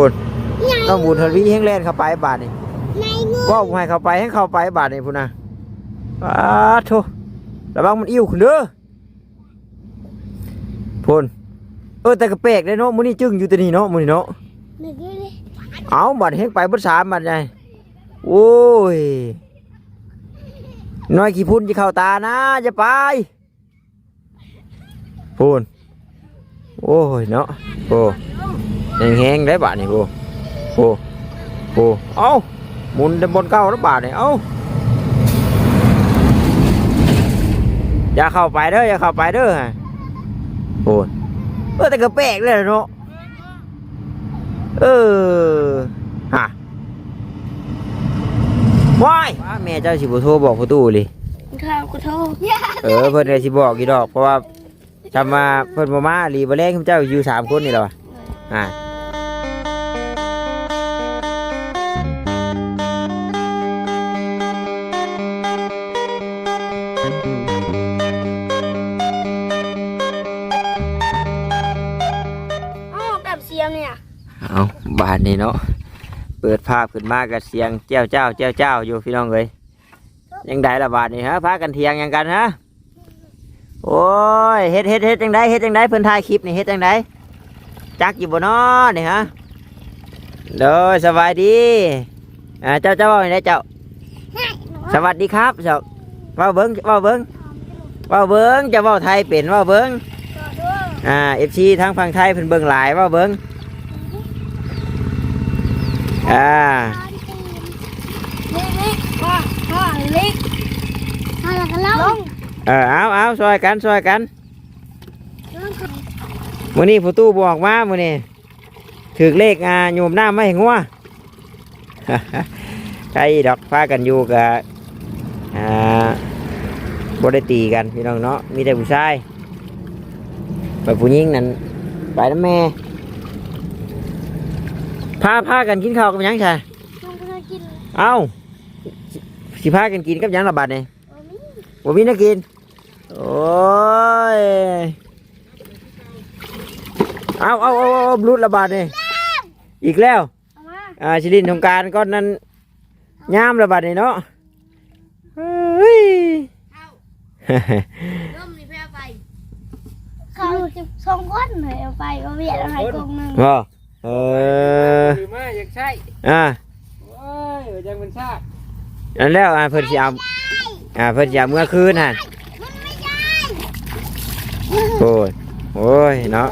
บุญต้องบุญทวีแห้งแล่นเข้าไปบาทนี่ในเงินว่าผมให้เข้าไปให้เข้าไปบาทนี่พุ่นนะอ้าโถระวังมันอิ่วขึ้นเด้อพุ่นเออแต่กระเปกเลยเนาะมื้อนี้จึงอยู่แตัวนี้เนาะมื้อนี้เนาะหนึ่งเลยเอาบัดเฮงไปเบิดสามบัดไงโอ้ยน้อยขี้พุ่นจะเข้าตานะจะไปพุ่นโอ้ยเนาะโอ้ แห้งๆได้บาทนี่โอ้โอ้โอ้เอ้าหมุนเดินบนเก้าแล้วบาทนี่เอ้าอย่าเข้าไปเด้ออย่าเข้าไปเด้อฮะโอ้ยเออแต่กระแปลกเลยเนาะเออฮะว้ายว่าแม่เจ้าสิบโทรบอกประตูเลยข้าวกระโทษเออเพิ่นก็สิบอกกี่ดอกเพราะว่าจำมาเพิ่นบ่มาหลีบ่แรงเจ้าอยู่สามคนนี่แหละวะอ่าาบานนี่เนาะเปิดภาพขึ้นมากับเสียงเจ้าเจ้าเจ้าเจ้าอยู่พี่น้องเอ้ยยังได้ละบาทนี่ฮะพากันเถียงยังกันฮะโอ้ยเฮ็ดเฮ็ดเฮ็ดจังไดเฮ็ดจังไดเพิ่อนถ่ายคลิปนี่เฮ็ดจังไดจักอยู่บ่น้อนี่ฮะเด้อสบายดีอ่าเจ้าเจ้าว่าไงเจ้าสวัสดีครับเจ้าว่าเบิ้งว่าเบิ้งว่าเบิ้งจะว่าไทยเป็นว่าเบิ้งอ่าเอฟซีทางฝั่งไทยเพิ่นเบิ้งหลายว่าเบิ้ง อ่าเล็กเล็กพ่อพ่อเล็กอแล้วก็ลงเอออาเอาซอยกันซอยกันลงกับมื้อนี้ผู้ตู้บอกมามื้อนี้ถือเลขอ่าโยมหน้ำไม่หงัวใช่ดอกพากันอยู่กับอ่าบ่ได้ตีกันพี่น้องเนาะมีแต่ผู้ชายไปผู้หญิงนั่นไปน้ำแม่ พาพากันกินข้าวกับหยังใช่ลงไปกินเอ้าสิสิพากันกินกับหยังระบาดนี่โอ้ยบ่มีนักกิน โอ้ย เอาเอาเอาเอาบลุดระบาดนี่อีกแล้ว เอามาอ่าชิลินทงกรารก้อนนั้นย่ามระบาดนี่เนาะเฮ้ย ร่มนี่เพื่อไปเขาจะสองคนเลยเอาไปเอาเวียดเอาให้กงหนึ่งบ่เออ ถือมาอยากใช่อ่าโอ้ยจังเป็นชาติอันแล้วอ่าเพิ่นสิเอาอ่าเพิ่นสิเอาเมื่อคืนฮะมันไม่ได้โอ้ยโอ้ยเนาะ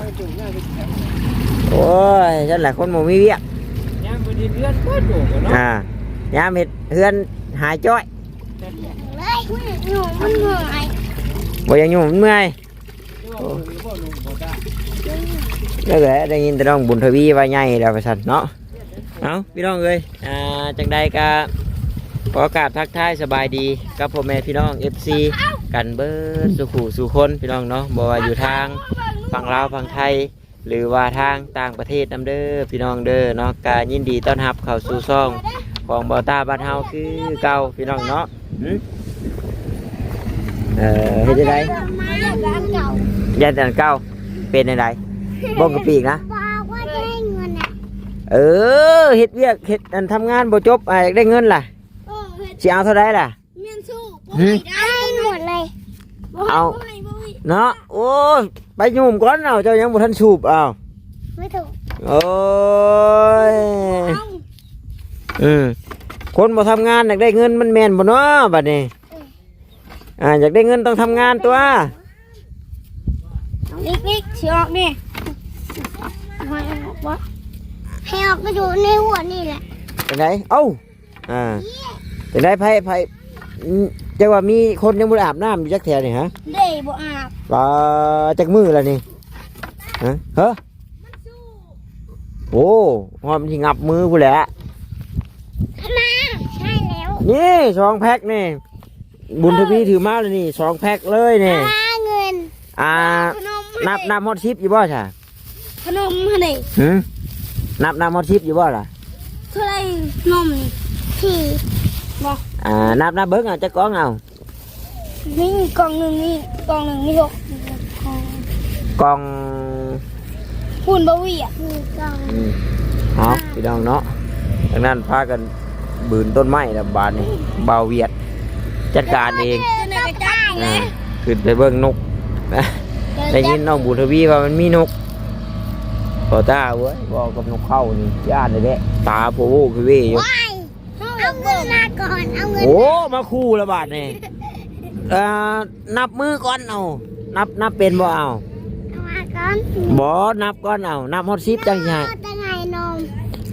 โอ้ยฉันแหละคนบ่มีเวียกย่างบดีเลือดก็โดดเนาะอ่ายามเห็ดเฮือนหายจ้อยเลยหนูมันเหนื่อยบ่อยังอยู่มันเมื่อย โอ้ยบ่หนุ่มบ่ได้แล้วก็ได้ยินแต่น้องบุญทวีว่าใหญ่แล้วไปสั่นเนาะเอาพี่น้องเอ้ยอ่าจังใดก็ขอโอกาสทักทายสบายดีกับพ่อแม่พี่น้อง FC กันเบิดสุขุสุคนพี่น้องเนาะบ่ว่าอยู่ทางฝั่งลาวฝั่งไทย หรือว่าทางต่างประเทศนํเด้อพี่น้องเด้อเนาะก็ยินดีต้อนรับเข้าสู่ช่องของบอตาบ้านเฮาคือเก่าพี่น้องเนาะหึเออเฮ็ดจังไดมาร้านเก่ายันอันเก่าเป็นจังได บ่งกะปีกนะ บอกว่าจะให้เงินอะเออเฮ็ดเวียกเฮ็ดอันทำงานบ่จบอ่าอยากได้เงินล่ะโอ้เฮ็ดสิเอาเท่าใดล่ะ เมียนสู้หืมได้หมดเลยเอา บ่ให้บ่ให้เนาะโอ้ยไปยุ่มก่อนเอาเจ้ายังบ่ทันสูบเอาไม่ถูกโอ้ยเอาอืมคนบ่ทำงานอยากได้เงินมันแม่นบ่เนาะบัดนี้อ่าอยากได้เงินต้องทำงานตัวลิกลิกเสียออกนี่ให้ออกวะให้ออกก็อยู่ในหัวนี่แหละจังไดเอ้าอ่าจังไดไผไผอืมจังว่ามีคนยังบ่ได้อาบน้ำอยู่จักแถวนี่ฮะเด้บ่อาบว่าจักมือแล้วนี่ฮะเฮ้อโอ้หอมนที่งับมือกูแหละขนาใช่แล้วนี่สองแพ็คนี่ บุญทวีถือมาเลยนี่สองแพ็คเลยนี่หาเงิน อ่าขนมนับนับฮอตชิปอยู่บ่ใช่ข นมให้ได้หืมนับนับฮอตชิปอยู่บ่ล่ะเท่าไหรนมนี่สี่บอกอ่านับนับเบิ้งเอาจะก้องเอานี่กล่องหนึ่งนี่กล่องหนึ่งนี่หกกล่องคุณบะหวี่อะคือกล่องอืมเอาห้าพี่น้องเนาะดังนั้นพากันบืนต้นไม้แล้วบานนี่เบาเวียด จัดการเองจะไหนก็จับอ่าขึ้นไปเบิ่งนกนะได้ยินน้องบุญทวีว่ามันมีนก พอตาเว้ยบอกกับนกเข้านี่ย่านเลยแหละตาโพโวคือเวยอยู่เอาเงินมาก่อน เอาเงินโอ้ มาคู่ละบาทนี่เอ่อนับมือก่อนเอา นับนับเป็นบ่เอามาก่อนบ่นับก่อนเอา นับฮอดซิปจังใช่จะไงนม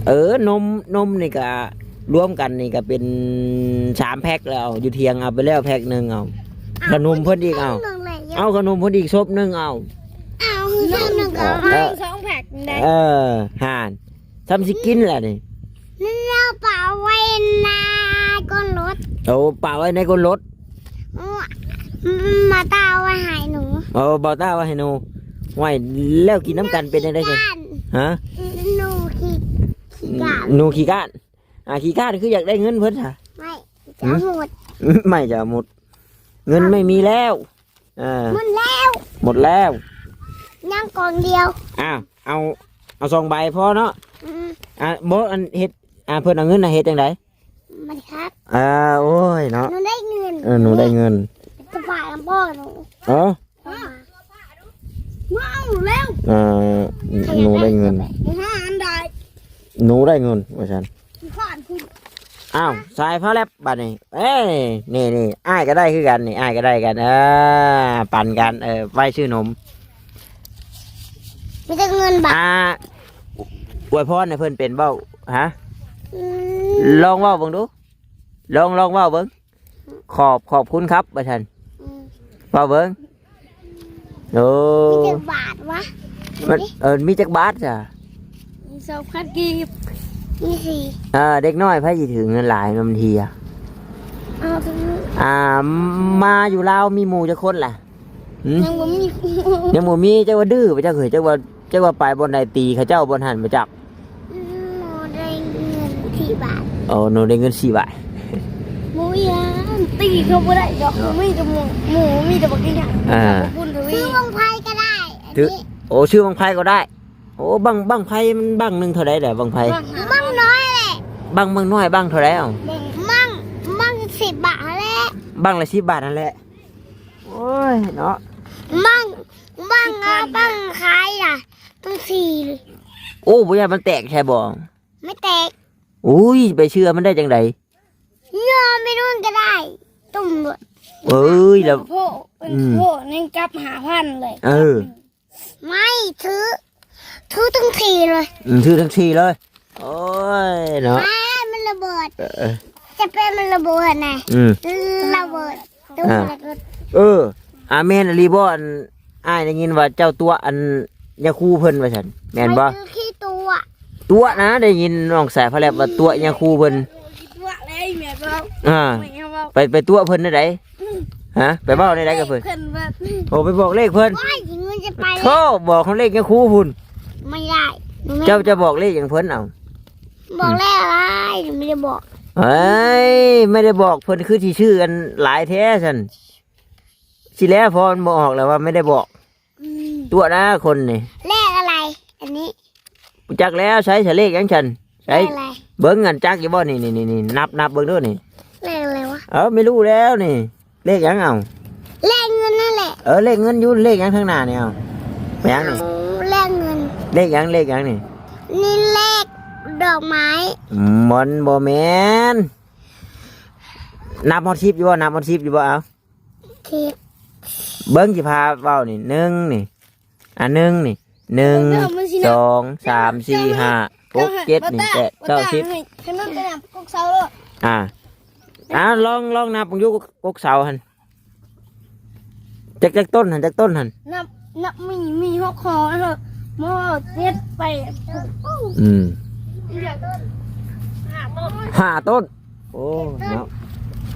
เออนมนมนี่ก็รวมกันนี่ก็เป็นสามแพ็คแล้ว อยู่เทียงเอาไปแล้วแพ็คหนึ่งเอา ขนมเพิ่นอีกเอา เอาขนมเพิ่นอีกซบหนึ่งเอา เอาเรื่องหนึ่งก็เออสองแพ็คได้ เออห่านทำสิกินแหละนี่นั่นเราเปล่าไว้นาก้นรถเอาป่าไว้ในก้นรถมาตาไว้หายหนูเอาบ่ต้าไว้ให้หนูไว้แล้วกินน้ำกันเป็นยังไงกันฮะหนูขี้ขี้กาดหนูขี้ก้านอ่าขี้ก้านคืออยากได้เงินเพิ่นค่ะไม่จะหมดไม่จะหมด เงินไม่มีแล้วอ่าหมดแล้ว หมดแล้วยังกองเดียวอ้าว เอาเอาสองใบพอเนาะอืมอ่าบอันเฮ็ดอ่าเพิ่นเอาเงินน่ะเฮ็ดจังไดมาครับอ่าโอ้ยเนาะหนูได้เงินเออหนูได้เงินจะฝากกับพ่อหนูเออว้าวหนูแล้วเออหนูได้เงินห้าอันใดหนูได้เงินว่าซั่นผ่านคุณอ้าวสายฟ้าแลบบัดนี้เอ้ยนี่นี่อ้ายก็ได้คือกันนี่อ้ายก็ได้กันเออปั่นกันเออไว้ชื่อนมไม่ได้เงินบาทอ่าอวยพรให้เพิ่นเป็นเบ้าฮะอืมลองเว่าเบิ่งดู ลองลองเว่าเบิ่งขอบขอบคุณครับประชันอืมเว่าเบิ่งโอ้ไม่ได้บาทวะมันเออมีจักบาทจ้ะสองพันกีบมีสี่เออเด็กน้อยพระสิถือเงินหลายมันทีอะเอาไปอ่ามาอยู่ลาวมีหมู่จักคนล่ะหืม ยังบ่มียังหมู่มีเจ้าว่าดื้อไปจักเขยเจ้าว่า เจ้าว่าไปบนใดตีเขาเจ้าบนหันมาจับหนูได้เงินที่บาทโอ้หนูได้เงินสี่บาทหมูยานตีเขาไม่ได้ดอกมีแต่หมูหมูมีแต่บักอย่างอ่าคุณทวีซื้อวงไพ่ก็ได้อันถือนี้โอ้ชื่อบังไพก็ได้ โอ้บังบังไพมันบังหนึ่งเท่าไรเด้อบังไพมั่งน้อยแหละบังบังน้อยบังเท่าไรเอ้ามั่งมั่งสิบบาทแหละบังละสิบบาทนั่นแหละโอ้ยเนาะมั่งมั่งเอามั่งขายล่ะ ต้องสี่เลยโอ้บุญยามันแตกใช่บ่ไม่แตกอุ้ยไปเชื่อมันได้จังไดยอมไม่รุ่นก็ได้ ตุ่มด้วยเอ้ยแล้วโพ่เป็นโพ่นี่จับหาพันเลยเออไม่ถือถือตั้งทีเลยอืมชื่อทั้งทีเลย โอ้ยเนาะไอ้มันระเบิดเออจะเป็นมันระเบิดไงอืม ระเบิดตัวอ่า ระเบิดเอออาแม่นอลีบ่อันอ้ายได้ยินว่าเจ้าตัวอัน ยาคูเพิ่นว่าซั่นแม่นบ่ไปซื้อขี้ตัวตัวนะได้ยินน้องสายพระแลบว่าตัวยาคูเพิ่นตัวอะไรแม่เราอ่าไม่เอาว่าไปไปตัวเพิ่นได้ไดฮะไปเว้าได้ไดกับเพิ่นเพิ่นว่าโอ้ไปบอกเลขเพิ่นว่าถึงมันจะไปโธ่บอกเขาเลขยาคูพุ่นไม่ได้หนูไม่เจ้าจะบอกเลขอย่างเพิ่นเอาบอกแล้วอะไรหนูไม่ได้บอกเฮ้ยไม่ได้บอกเพิ่นคือที่ชื่อกันหลายแท้สันสิแล้วพอมันบอกแล้วว่าไม่ได้บอกอืม ตัวนะคนนี่เลขอะไร อันนี้จักแล้วใช้ใช้เลขหยังฉันเลใช้ขอะไรเบิ้งเงินจักอยู่บ่นี่นี่นี่นี่นับนับเบิ้งด้วยนี่ เลขอะไรวะเออไม่รู้แล้วนี่ เลขหยังเอาเลขเงินนั่นแหละเออเลขเงินอยู่เลขหยังข้างหน้านี่เอาไปหยังนี่เลขเงิน เลขหยังเลขหยังนี่นี่เลขดอกไม้มันบ่แม่นนับฮอดชิปอยู่บ่นับฮอดชิปอยู่บ่เอาที่เบิ้งสิพาเว้านี่หนึ่งนี่ อะหนึ่งนี่หนึ่งสองสามสี่ห้าหกเจ็ดนี่แปดเก้าสิบให้มันไปนำกุกเซาเลยอ่าอ่าลองลองนับผมอยู่กกเสาหันจากจากต้นหันจากต้นหันนับนับมีมีหกคอแล้วมอเจ็ดไปอืมห้าต้นห้าต้น โอ้เนาะ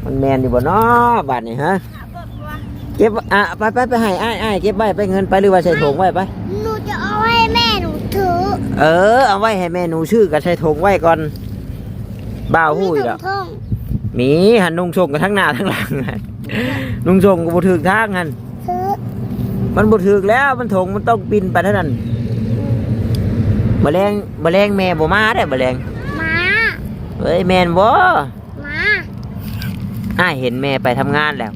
มันแมนอยู่บ่เนาะบาทนี่ฮะห้าต้นวะ เก็บอะไปไปไปให้อ้ายอ้ายเก็บไว้ไปเงินไปหรือว่าใส่ถุงไว้ไป หนูจะเอาให้แม่หนูถือเออ เอาไว้ให้แม่หนูชื่อกับใส่ถุงไว้ก่อนบ้าวหู้อีกแล้วท่องหมีหันนุ่งส่งกันทั้งหน้าทั้งหลังหั่นนุ่งส่งก็บ่ถึกทางหันถือมันบ่ถึกแล้วมันถงมันต้องปินไปเท่านั้นแมลงแมลงแม่บ่มาได้อแมลงมาเฮ้ยแม่นบ่มาอ้ายเห็นแม่ไปทำงานแล้ว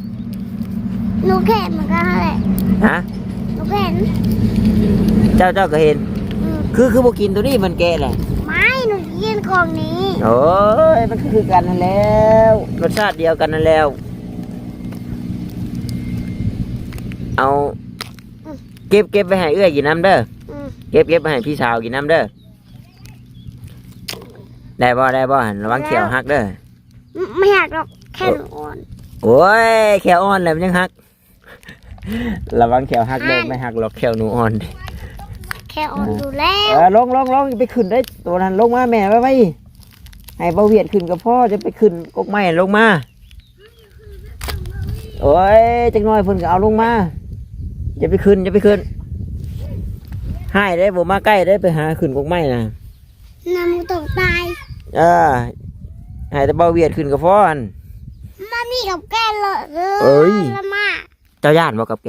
หนูเห็นเหมือนกันแหละฮะหนูเห็นเจ้าเจ้าก็เห็น อืมคือคือบ่กินตัวนี้มันแก่แหละ ไม่หนูกินของนี้โอ้ยมันก็คือกันนั่นแล้วรสชาติเดียวกันนั่นแล้ว เอาเก็บเก็บไปให้เอื้อยกินน้ำเด้ออืมเก็บเก็บไปให้พี่สาวกินน้ำเด้อได้บ่ได้บ่หันระวังเขียวหักเด้อไม่อยากหรอกแค่หนูอ่อนโอ้ยแขวอ่อนแล้วมันยังหัก ระวังแขวหักเด้อไม่หักหรอกแขวหนูอ่อนแค่อ่อนดูแล้เอวอลงลงลงไปขึ้นได้ตัวนั้นลงมาแม่ไปไปให้เบาเวียดขึ้นกับพ่อจะไปขึ้นกกไม้ลงมาโอ้ยจังน้อยเพิ่นก็เอาลงมาจะไปขึ้นจะไปขึ้นให้ได้บ่มาใกล้ได้ไปหาขึ้นกกไม้นะน้ำมันตกตายเออให้แต่เบาเวียดขึ้นกับพ่ออัน มามีกับแกเลยเอ้ย ละมา เจ้าย่านบ่กับแก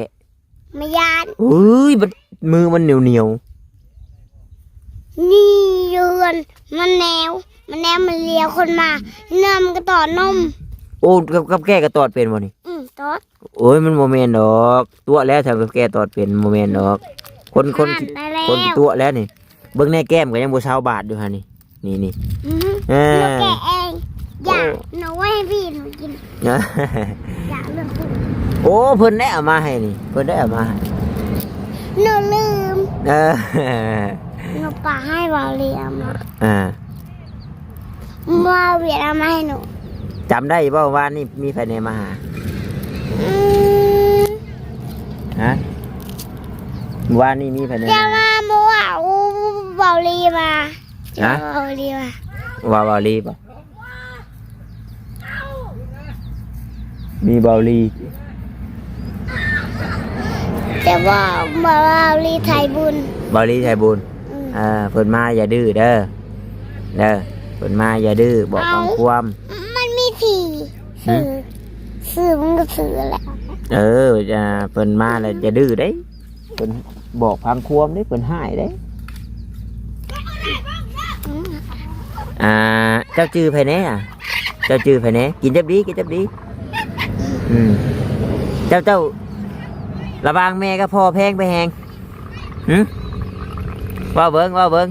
ไม่ยานเอ้ยมันมือมันเหนียวเหนียวนี่ยืนมันแนว มันแนวมันเลี้ยวคนมาเนื้อมันก็ต่อนม ๆโอ้กับกับแกก็ตอดเป็นบ่นี่อืมตอดโอ้ยมันโมเมนดอกตัวแล้วทำกับแกตอดเป็นโมเมนดอก คนคนอ่านได้แล้วคนที่ตัวแล้วนี่ เบิ้งในแก้มก็ยังบ่เช้าบาทอยู่ฮะนี่นี่นี่อือฮึเอหนูอ แกะเอง อยากโอ้ หนูไว้ให้พี่หนูกิน อยากเรื่องพูด โอ้เพิ่นได้เอามาให้นี่ เพิ่นได้เอามาให้หนูลืมเออหนูปาให้วาเลียมาอ่าว่าเวียดเอามาให้หนูจำได้บ่ว่านี่มีภายในมาหาอืมฮะว่านี่มีภายในจะมาหามาโมอะอูบาลีมาฮะบาลีมาว่าบาลีบ่มีบาลี แต่ว่าบาลีไทยบุญบาลีไทยบุญอืมเออเพิ่นมาอย่าดื้อเด้อเด้อเพิ่นมาอย่าดื้อบอกความความ มันมีสี่หืสื่มอสื่อมันก็สื่อแหละเออจะเพิ่นมาแล้วจะดื้อเด้เพิ่นบอกพังความเด้เพิ่นหายเด้อืมอ่าเจ้าจื้อไผแหน่อะเจ้าจื้อไผแหน่กินจับดีกินจับดีอืมเจ้าเจ้า ระบางแม่กับพ่อแพงไปแหงหึว่าเบิ่งว่าเบิ่ง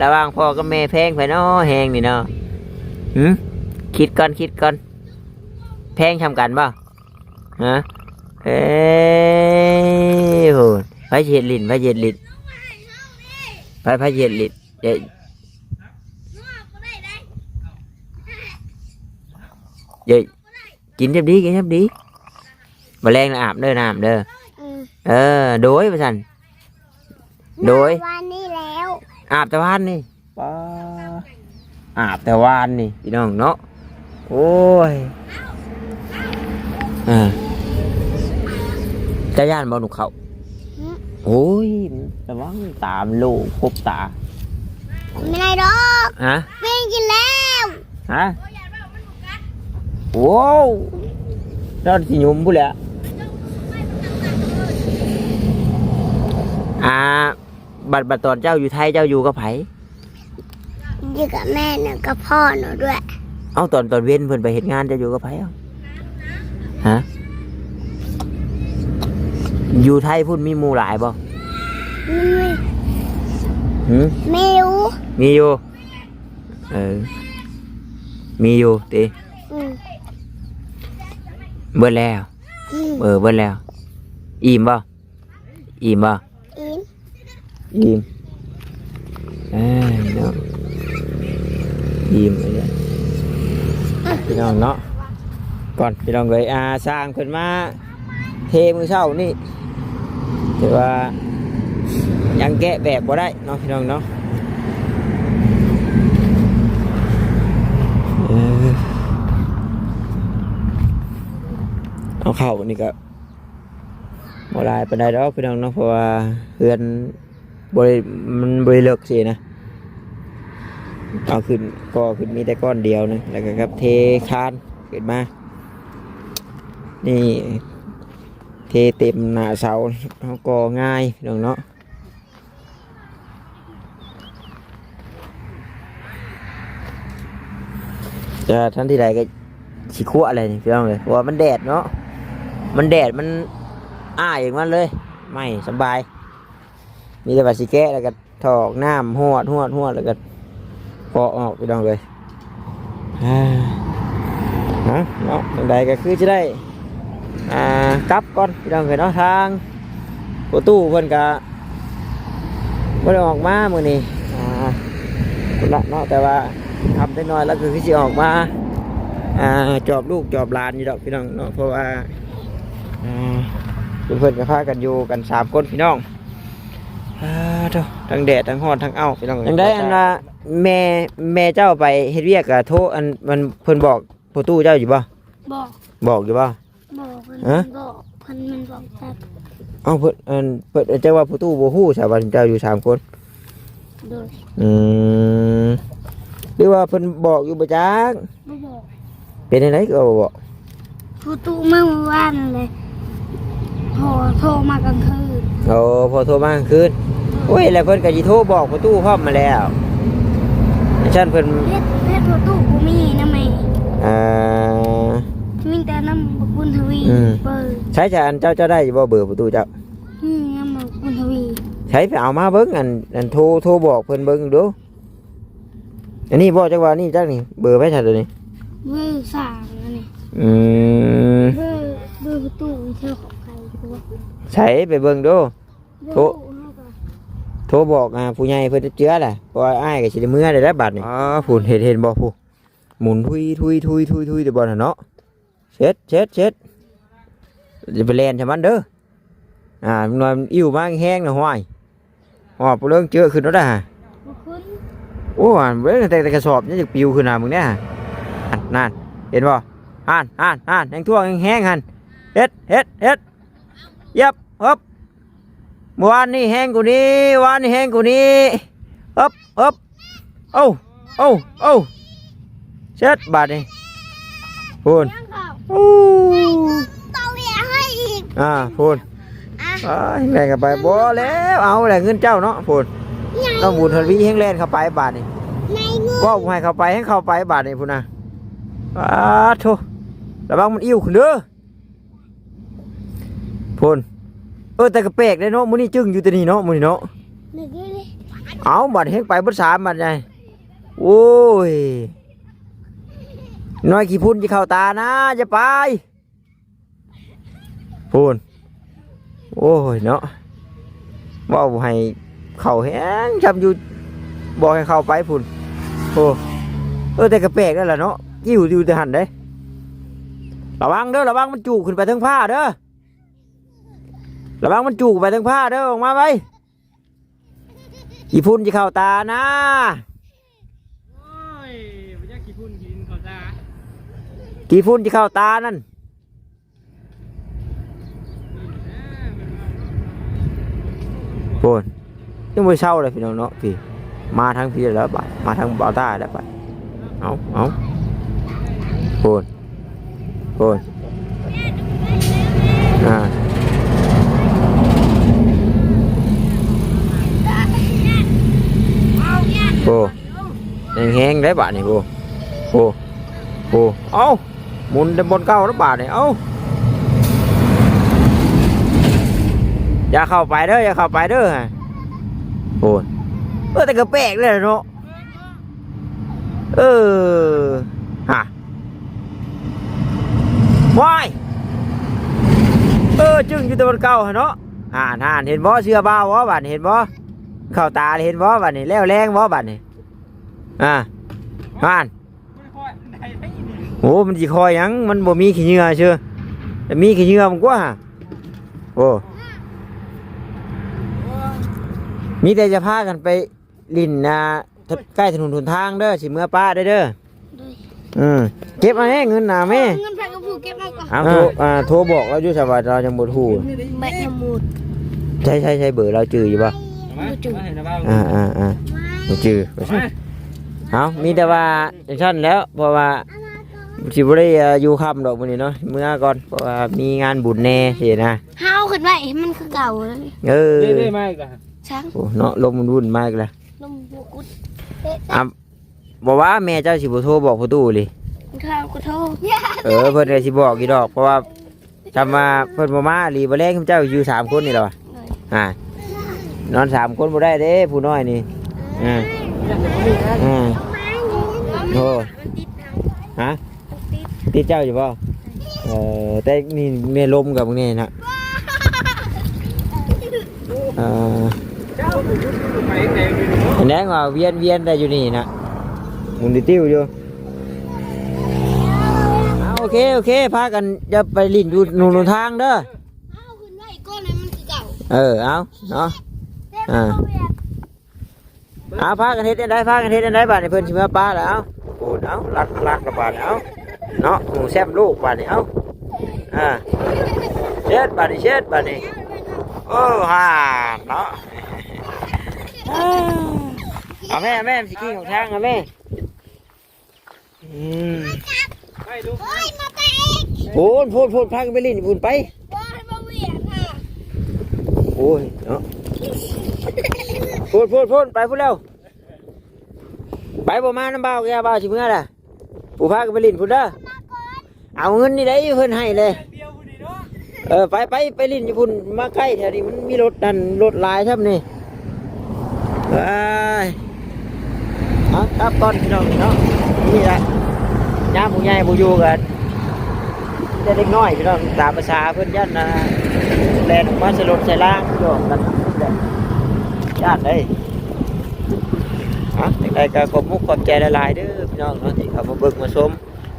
ระวางพ่อกับแม่แพงไปเนาะแหงนี่เนาะหึคิดก่อนคิดก่อน แพงทำกันบ่ฮะเอ้ยโหไปเย็ดลิ้นไปเย็ดลิ้นไปไปเย็ดลิ้นเดี๋ยวเดี๋ยวกินจับดีกินจับดีแมลงนะอาบเด้อน้ำเด้อ เออ โดยประชันโดย วันนี้แล้วอาบแต่วานนี่ป้าอาบแต่วานนี่พี่น้องเนาะโอ้ยอ่าจะย่านบอหนุเขาอืมโอ้ยระวังตามลูกพบตา ไม่ได้ดอกฮะไม่กินแล้วฮะโว้วรอดสิหยุมบุแหละ อ่า บัตรบัตรตอนเจ้าอยู่ไทยเจ้าอยู่กับไผอยู่กับแม่หนูกับพ่อหนูด้วย เอาตอนตอนเว้นเพิ่นไปเฮ็ดงานเจะอยู่กับไผเอ้าฮะอยู่ไทยพุ่นมีหมู่หลายบ่ไม่หืมไม่รู้มีอยู่ เออ มีอยู่ติอืมเบิดแล้ว อืมเออเบิดแล้ว อิ่มบ่อิ่มบ่อิน อิ่มเอ้ยเนาะอิ่มเลยนะพี่น้องเนาะก่อนพี่น้องเลยอาสร้างขึ้นมาเทมือเช่านี่ถือว่ายังแกะแบบบ่ได้เนาะพี่น้องเนาะเอาเข้านี่ก็บ่หลายปานใดดอกพี่น้องเนาะเพราะว่าเพื่อน บริมันบริเลิกสินะเอาขึ้นก็ขึ้นมีแต่ก้อนเดียวนะแล้วก็ครับเทคานขึ้นมา นี่เทเต็มหน้าเสาเขาก็ง่ายเรื่องเนาะจะท่านที่ใดก็สีขั้วอะไรนี่พี่น้องเลยว่ามันแดดเนาะมันแดดมันอ้าอย่างนั้นเลย ไม่สบาย มีแต่ว่าสิแกะแล้วก็ถอกน้ำหวดหวดหวดแล้วก็ปอกออกพี่น้องเลยฮะเนาะจังใดก็คือจะได้อ่ากลับก่อนพี่น้องเลยเนาะทางประตูเพิ่นก็บ่ได้ออกมามื้อนี้อ่าพุ่นละเนาะแต่ว่าทำได้น้อยแล้วคือสิออกมาอ่าจอบลูกจอบหลานอยู่ดอกพี่น้องเนาะเพราะว่าอ่าเพื่อนๆก็พากันอยู่กันสามคนพี่น้อง อ่าเด้อทั้งแดดทั้งร้อนทั้งเอ้าพี่น้องยังได้อันว่าแม่แม่เจ้าไปเฮ็ดเวียกอะโทรอันมันเพิ่นบอกประตูเจ้าอยู่บ่บอกบอกอยู่บ่ บอกเพิ่นฮะ บอกเพิ่นมันบอกแต่เอ้าเพิ่นอันเพิ่นเจ้าว่าประตูบ่ฮู้ใช่ว่าเจ้าอยู่สามคน โดยอืมหรือว่าเพิ่นบอกอยู่บ่จักบ่บอกเป็นจังไดก็บ่บอก ผู้ตู้เมื่อวานเลย โทรโทรมากลางคืนโอ้พอโทรมากลางคืนโอ้ยแล้วเพิ่นก็สิโทรบอกประตูพร้อมมาแล้วฉันเพิ่นเพชรเพชรผู้ตู้กูมีนะแม่อ่ามีแต่น้ำบักบุญทวีอืมเปิดใช้จะอันเจ้าเจ้าได้อยู่บ่เบอร์ประตูเจ้านี่น้ำบักบุญทวีใช้ไปเอามาเบิ่งอันอันโทรโทรบอกเพิ่นเบิ่งดูอันนี้บ่จักว่านี่จักนี่เบอร์ไว้ชัดตัวนี้เบอร์สามนั่นนี่อืมเบอร์เบอร์ประตูเธอของ ใครกูว่าใช้ไปเบิ่งดูเบอร์โทรตู้เฮาก็โทรบอกอ่าผู้ใหญ่เพิ่นจะเจือแหละเพราะว่าอ้ายก็สิได้เมื่อได้แล้วบัดนี่อ๋อผู้เห็นเห็นบ่ผู้หมุนทุยทุยทุยทุยทุยแต่บ่น่ะเนาะเช็ดเช็ดเช็ดจะไปแล่นใช่มันเด้ออ่ามันว่ามันอิ่วมาแห้งน่ะห้วยอ๋อบ่เรื่องเจอขึ้นแล้วได้ฮะบ่ขึ้นโอ้อันเว้ยแต่แต่กระสอบนี่จะปิวขึ้นหน้ามึงเนี่ยอันนั่นเห็นบ่อ่านอ่านอ่านแห้งทั่วแห้งๆหันเฮ็ดเฮ็ดเฮ็ด ยับฮึบเมื่อวานนี่แห้งกูนี้วานนี่แห้งกูนี้ฮึบฮึบเอ้าเอ้าเอ้าเช็ดบาดนี่พูนยังข่าวโอ้เตาเหียให้อีกอ่าพูนอะอ้ายแม่งกันไปบ่แล้วเอาแหละเงินเจ้าเนาะพูนต้องบุญทวีแห้งแล่นเข้าไปบาดนี่ในเงินว่าผมให้เข้าไปให้เข้าไปบาทนี่พุ่นนะอ้าโถระวังมันอิ่วขึ้นเด้อ พุ่นเออแต่กระเปกได้เนาะมื้อนี้จึงอยู่แต่นี่เนาะมื้อนี้เนาะหนึ่งเลยเอาบัดเฮ็ดไปเบิดสามบัดไงโอ้ยน้อยขี้พุ่นจะเข้าตานะจะไปพุ่นโอ้ยเนาะเว่าให้เข้าแฮงจำอยู่บอกให้เข้าไปพุ่นโอ้เออแต่กระเปกนั่นแหละเนาะกิ้วอยู่แต่หันเด้ระวังเด้อระวังมันจูกขึ้นไปทั้งผ้าเด้อ ระวังมันจูกไปทั้งผ้าเด้อออกมาไปอีพุ่นจะเข้าตานะโอ้ยบ่อยากขี้พุ่นกินข้าวตากี่พุ่นจะเข้าตานั่นโอนยังไม่เช่าเลยพี่น้องเนาะพี่มาทั้งพี่แล้วบัดมาทั้งบ่าวต้าแล้วบัดเอาเอาโอนโอนอ่า โอ้แห้งได้บาทนี่โอ้โอ้โอ้เอ้าหมุนบนเก้าแล้วบาทนี่เอ้าอย่าเข้าไปเด้ออย่าเข้าไปเด้อฮะโอ้เออแต่ก็แปลกเลยเนาะเออฮะว้ายเออจึงอยู่ต่บนเก้าหั่นเนาะอ่านอ่านเห็นบ่เสื้อบ้าวะบานเห็นบ่ เข้าตาเห็นบ่บัดนี้แล้วแรงบ่บัดนี้อ่าอ่านบ่ได้ค่อยได้ได้ยินนี่โอ้มันสิคอยหยังมันบ่มีขี้เหงื่อเชื่อแต่มีขี้เหงื่อมันกว่าโอ้มีแต่จะพากันไปลินนะใกล้ถนนหนทางเด้อสิเมื่อป้าได้อเด้อโดยอืมเก็บมาให้เงินหนาแม่เงินแพงกับผู้เก็บมาก่อนเอาโทรอ่าโทรบอกเราอยู่สวัสดิ์เราจังบ่ถูกแบะยามูดใช่ใช่ใช่เบอร์เราจื้ออยู่บ่เอามาเอาให้นะ บ้างอ่าอ่าอ่าบ่จื้อบ่ใช่มาเอามีแต่ว่าอย่างนั้นแหล้วเพราะว่าสิบ่ได้อ่าอยู่ค่ำดอกมื้อนี้เนาะเมื่อก่อนเพราะว่ามีงานบุญแน่สินะเฮาขึ้นไว้มันคือเก่าเลยเออได้ได้มาอีกอะช้างโอ้เนาะลมมันวุ่นมากเลยลมบัวกุดอะบอกว่าแม่เจ้าสิบ่โทรบอกประตูเลยขอโทษเออเพิ่นก็สิบอกกี่ดอกเพราะว่าทำมาเพิ่นบ่มาหลีบ่แรงเจ้าอยู่สามคนนี่แหละวะอ่า นอนสามคนบ่ได้เด้ผู้น้อยนี่อ่าอ่าโอ้ฮะติดเจ้าอยู่บ่เออแต่นี่เมียลมกับมึงนี่นะเออเจ้าไปแดงอยู่เนาะเห็นแดงว่าเวียนเวียนได้อยู่นี่นะมึงดิติ้วอยู่เอาโอเคโอเคพากันจะไปลิ้นดูหนูนทางเด้อเอาขึ้นไว้ก้อนนั้นมันคือเก่าเออเอาเนาะ อ่าเอาพากันเฮ็ดได้พากันเฮ็ดได้บาดในเพิ่นสิมาป้าแล้วเอาโอ้เอาลักลักกระบาดเอาเนาะหมูแซ่บลูกบาดนี่เอาอ่าเช็ดบาดนี่เช็ดบาดนี่โอ้ฮ่าเนาะอ่าเอาแม่แม่สิกินของทางเอาแม่อืมไปดูโอ้ยมาไปอีกพูนพูนพูนพากันไปลิ้นพูนไปว่าให้มาเวียนค่ะโอ้ยเนาะ พูดพูดพูดไปพูดเร็วไปบ่มาน้ำเบาแกเบาชิเมื่อล่ะผู้พากไปลินพูดเด้อเอาเงินนี่ได้เพิ่นให้เลยเออไปไปไปลินอยู่พุ่นมาใกล้แถวนี้มันมีรถดันรถลายครับนี่ไปเอากลับก่อนพี่น้องเนาะนี่แหละย่าผู้ใหญ่ผู้อยู่กันแต่เด็กน้อยพี่น้องตามภาษาเพิ่อนยันนะแลนมาส่รถใส่ล่างโยกกันทั้งนั้นแหละ ญาติเลยอะใดๆก็ขอบมุกขอบใจหลายๆเด้อพี่น้องเนาะที่เขามาเบิกมาชม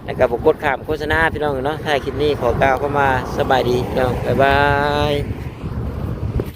แล้วก็บกดขามโฆษณาพี่น้องเนาะถ้าคลิปนี้ขอกล่าวเข้ามาสบายดีพี่น้องบ๊ายบาย